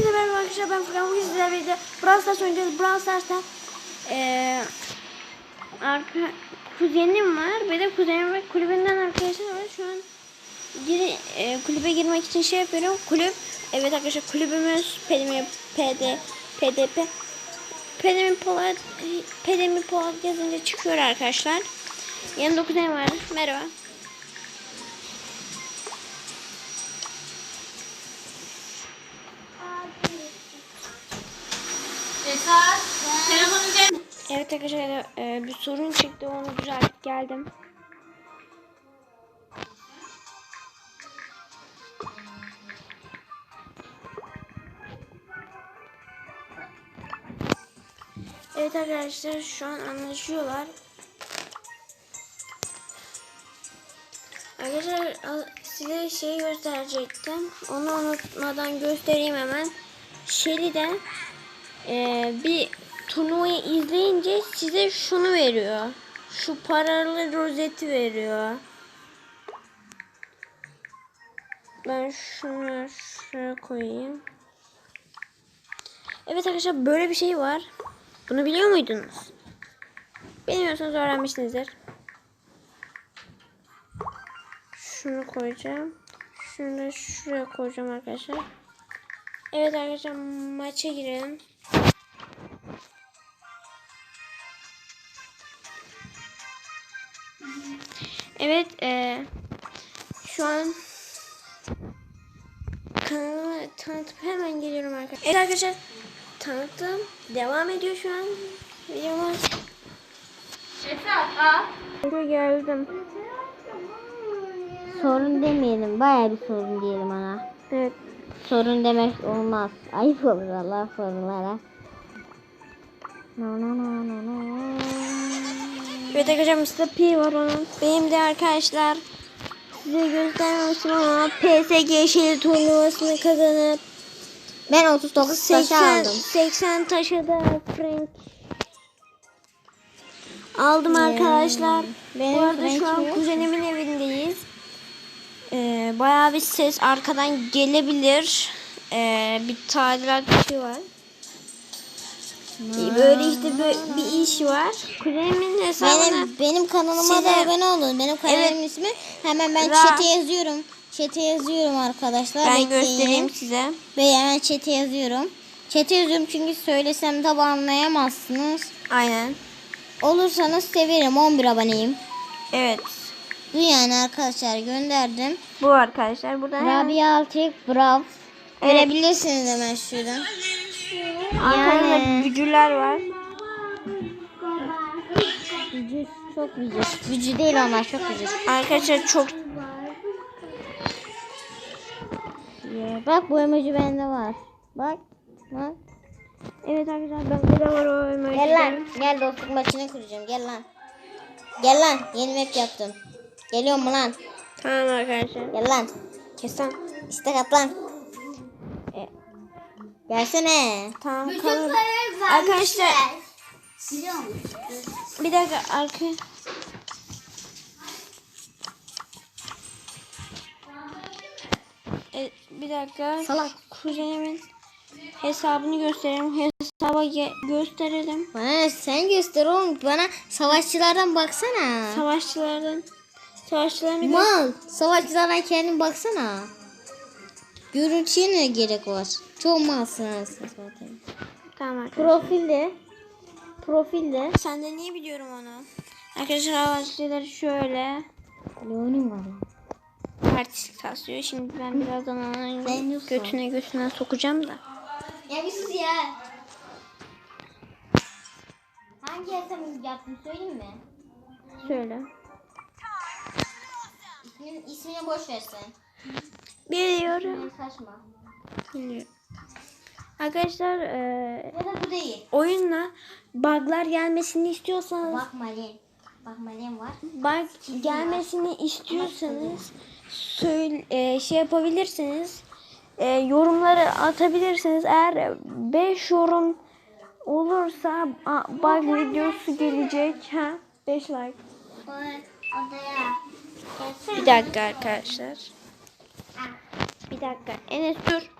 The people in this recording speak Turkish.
Hepinize merhaba arkadaşlar ben Furkan bugün sizlerle birlikte Brawl Stars oynayacağız. Brawl Stars'ta eee arka, kuzenim var. Bir de kuzenim ve kulübünden arkadaşlar var. Şu an giri, eee, kulübe girmek için şey yapıyorum. Kulüp evet arkadaşlar kulübümüz Pedemi PD PDP Pedemi Polat Pedemi Polat yazınca çıkıyor arkadaşlar. Yanımda kuzenim var. Merhaba. Evet arkadaşlar e, bir sorun çıktı onu düzeltip geldim. Evet arkadaşlar şu an anlaşıyorlar. Arkadaşlar size şey gösterecektim. Onu unutmadan göstereyim hemen. Shelly'den ee, bir turnuvayı izleyince size şunu veriyor. Şu paralı rozeti veriyor. Ben şunu şuraya koyayım. Evet arkadaşlar böyle bir şey var. Bunu biliyor muydunuz? Bilmiyorsanız öğrenmişsinizdir. Şunu koyacağım. Şunu da şuraya koyacağım arkadaşlar. Evet arkadaşlar maça girelim. Evet eee şu an kanalı tanıtıp hemen geliyorum arkadaşlar. Evet arkadaşlar tanıtım devam ediyor şu an. Videomuz. Esat, al. Buraya geldim. Sorun demeyelim. Bayağı bir sorun diyelim ana. Evet. Sorun demek olmaz. Ayıp olur Allah sorunlara. No no no no no. Evet arkadaşlar Mr. P var onun. Benim de arkadaşlar size göstermemiştim ama PSG şehir turnuvasını kazanıp Ben 39 taşı 80, aldım. 80 taşı da Frank aldım arkadaşlar. Benim Bu arada Frank şu an yok. kuzenimin evindeyiz. Ee, bayağı bir ses arkadan gelebilir. Ee, bir tadilat bir şey var. Böyle işte böyle bir iş var. Kuzenimin hesabına Benim benim kanalıma Size- da abone olun. Benim kanalımın Evet. ismi hemen ben Ra- chat'e yazıyorum. Chat'e yazıyorum arkadaşlar. ben Bekleyin. göstereyim size. Ve hemen chat'e yazıyorum. Chat'e yazıyorum çünkü söylesem tabi anlayamazsınız. Aynen. Olursanız severim. 11 aboneyim. Evet. Bu yani arkadaşlar gönderdim. Bu arkadaşlar. Burada hemen- Rabia Altık Brav. Evet. Görebilirsiniz hemen şuradan. Arkada da Yani- gücüler var. Gücü çok gücü. Gücü değil onlar çok gücü. Arkadaşlar çok Ya, Bak bu emoji bende var. Bak. Bak. Evet arkadaşlar bende de var o emoji. Gel lan. Gel dostluk maçını kuracağım. Gel lan. Gel lan. Yeni map yaptım. Geliyor mu lan? Tamam arkadaşlar. Gel lan. Kesin. İstek at lan. Gelsene. Tamam kalır. Arkadaşlar bir dakika arka. E, bir dakika. Salak. Kuzenimin hesabını gösterelim. Hesaba gösterelim. Bana sen göster oğlum. Bana savaşçılardan baksana. Savaşçılardan. Savaşçılarını gö- Mal. Savaşçılardan kendin baksana. Görüntüye ne gerek var? Çok malsın anasını satayım. Tamam arkadaşlar. Profilde. Profilde. Sen de niye biliyorum onu? Arkadaşlar savaşçıları şöyle. Leon'un var ya. Artistik taslıyor. Şimdi ben birazdan onun götüne götüne sokacağım da. Ya bir sus ya. Hangi hesabı yaptın söyleyeyim mi? Şöyle. İsmini, ismini boş ver sen. Biliyorum. Ne saçma. Biliyorum. Arkadaşlar Ya da bu değil. oyunla bug'lar gelmesini istiyorsanız Bak Malin. Bak Malin var. bug gelmesini istiyorsanız söyle eee, şey yapabilirsiniz. Eee, yorumları atabilirsiniz. Eğer 5 yorum olursa a- bug videosu gelecek. Ha? 5 like. Bir dakika arkadaşlar. Bir dakika. Enes dur.